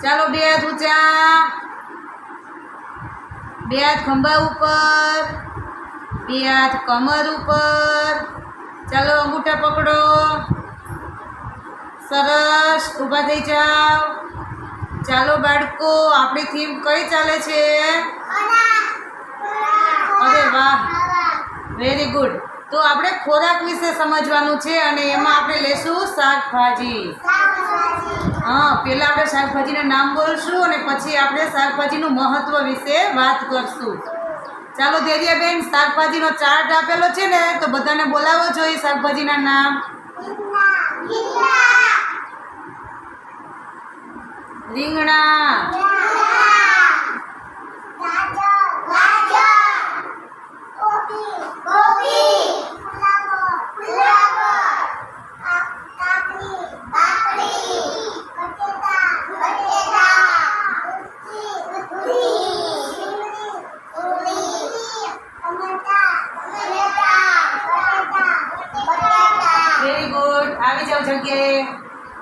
ચાલો બે હાથ ઊંચા. બે હાથ ખંભા ઉપર. બે હાથ કમર ઉપર. ચાલો અંગૂઠા પકડો. સરસ ઊભા થઈ જાઓ. ચાલો બાળકો આપણી થીમ કઈ ચાલે છે? અરે વાહ. વેરી ગુડ તો આપણે ખોરાક વિશે સમજવાનું છે અને એમાં આપણે લેશું શાકભાજી. હા, પહેલાં આપણે શાકભાજીના નામ બોલશું અને પછી આપણે શાકભાજીનું મહત્વ વિશે વાત કરશું. ચાલો ધૈર્યાબેન શાકભાજીનો ચાર્ટ આપેલો છે ને, તો બધાને બોલાવો જોઈએ શાકભાજીના નામ. રીંગણા. આવી જાવ જગ્યાએ.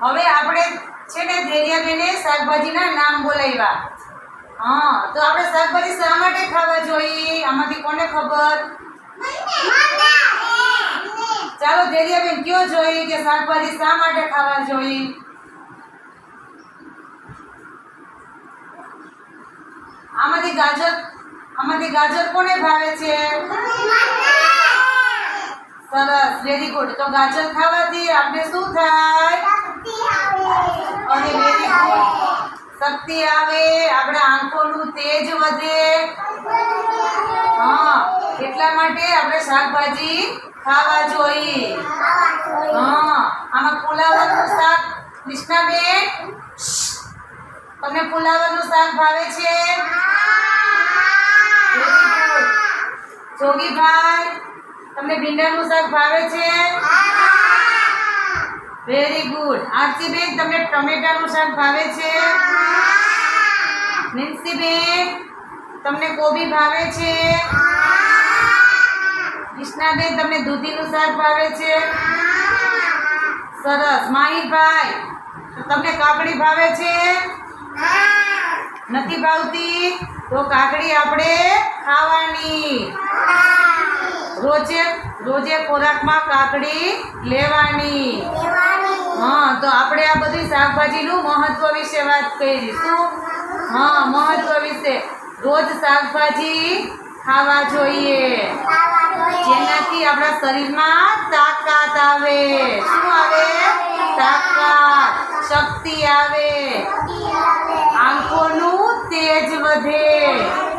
હવે આપણે છે ને ધૈર્યાબેને શાકભાજીના નામ બોલાવ્યા. હા, તો આપણે શાકભાજી શા માટે ખાવા જોઈએ? આમાંથી કોને ખબર? ચાલો ધૈર્યાબેન, કયો જોઈએ કે શાકભાજી શા માટે ખાવા જોઈએ? આમાંથી ગાજર આમાંથી ગાજર કોને ભાવે છે? સરસ વેરી ગુડ તો ગાજર ખાવાથી આપણે શું થાય? અને વેરી ગુડ શક્તિ આવે. આપણા આંખોનું તેજ વધે. હા એટલા માટે આપણે શાકભાજી ખાવા જોઈએ. હા આમાં પુલાવાનું શાક કૃષ્ણાબેન તમને પુલાવાનું શાક ભાવે છે? જોગીભાઈ તમને ભીંડાનું શાક ભાવે છે? વેરી ગુડ આરતીબેન, તમને ટમેટાનું શાક ભાવે છે? નિન્સીબેન, તમને કોબી ભાવે છે? કૃષ્ણાબેન, તમને દૂધીનું શાક ભાવે છે? સરસ. માહિરભાઈ તો તમને કાકડી ભાવે છે? નથી ભાવતી? તો કાકડી આપણે ખાવાની. રોજે રોજે ખોરાકમાં કાકડી લેવાની. હા તો આપણે આ બધી શાકભાજીનું મહત્વ વિશે વાત કરી હા મહત્વ વિશે. રોજ શાકભાજી ખાવા જોઈએ. જેનાથી આપણા શરીરમાં તાકાત આવે. શું આવે? તાકાત શક્તિ આવે. આંખોનું તેજ વધે.